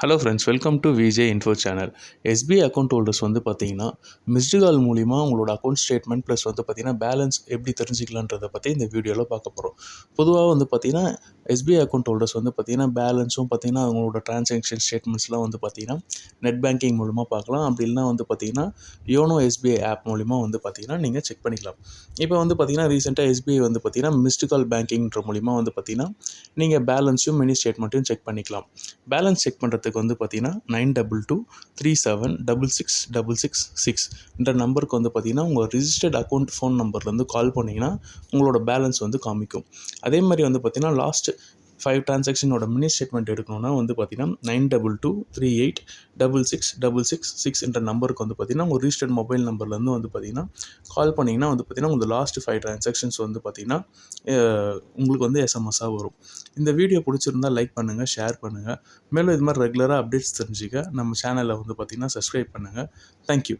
Hello friends welcome to VJ info channel SBI account holders வந்து பார்த்தீங்கன்னா missed call மூலிமா உங்களோட அக்கௌண்ட் ஸ்டேட்மெண்ட் ப்ளஸ் வந்து பார்த்தீங்கன்னா பேலன்ஸ் எப்படி தெரிஞ்சிக்கலான்றதை பற்றி இந்த வீடியோவில் பார்க்க போகிறோம் பொதுவாக வந்து பார்த்தீங்கன்னா எஸ்பிஐ அக்கௌண்ட் ஹோல்டர்ஸ் வந்து பார்த்தீங்கன்னா பேலன்ஸும் பார்த்தீங்கன்னா அவங்களோட டிரான்சாக்ஷன் ஸ்டேட்மெண்ட்ஸ்லாம் வந்து பார்த்தீங்கன்னா நெட் பேங்கிங் மூலிமா பார்க்கலாம் அப்படி இல்லைனா வந்து பார்த்தீங்கன்னா யோனோ எஸ்பிஐ ஆப் மூலிமா வந்து பார்த்தீங்கன்னா நீங்கள் செக் பண்ணிக்கலாம் இப்போ வந்து பார்த்தீங்கன்னா ரீசெண்டாக எஸ்பிஐ வந்து பார்த்தீங்கன்னா மிஸ்டு கால் பேங்கிங்ன்ற மூலிமா வந்து பார்த்தீங்கன்னா நீங்கள் பேலன்ஸும் மினி ஸ்டேட்மெண்ட்டையும் செக் பண்ணிக்கலாம். பேலன்ஸ் செக் பண்ணுறதுக்கு வந்து பார்த்தீங்கன்னா nine double two three seven double six double six six என்ற நம்பருக்கு வந்து பார்த்தீங்கன்னா உங்கள் ரிஜிஸ்டர்ட் அக்கௌண்ட் ஃபோன் நம்பர்லேருந்து கால் பண்ணிங்கன்னா உங்களோட பேலன்ஸ் வந்து காமிக்கும். அதே மாதிரி வந்து பார்த்தீங்கன்னா லாஸ்ட் ஃபைவ் டிரான்சாக்ஷனோட மினி ஸ்டேட்மெண்ட் எடுக்கணும்னா வந்து பார்த்தீங்கன்னா nine double two three eight double six double six six என்ற நம்பருக்கு வந்து பார்த்தீங்கன்னா உங்கள் ரிஜிஸ்டர்ட் மொபைல் நம்பர்லேருந்து வந்து பார்த்தீங்கன்னா கால் பண்ணிங்கன்னா வந்து பார்த்தீங்கன்னா உங்கள் லாஸ்ட் ஃபைவ் டிரான்சாக்ஷன்ஸ் வந்து பார்த்தீங்கன்னா உங்களுக்கு வந்து எஸ்எம்எஸ்ஸாக வரும். இந்த வீடியோ பிடிச்சிருந்தா லைக் பண்ணுங்கள் ஷேர் பண்ணுங்கள் மேலும் இது மாதிரி ரெகுலராக அப்டேட்ஸ் தெரிஞ்சுக்க நம்ம சேனலை வந்து பார்த்தீங்கன்னா சப்ஸ்கிரைப் பண்ணுங்கள் தேங்க்யூ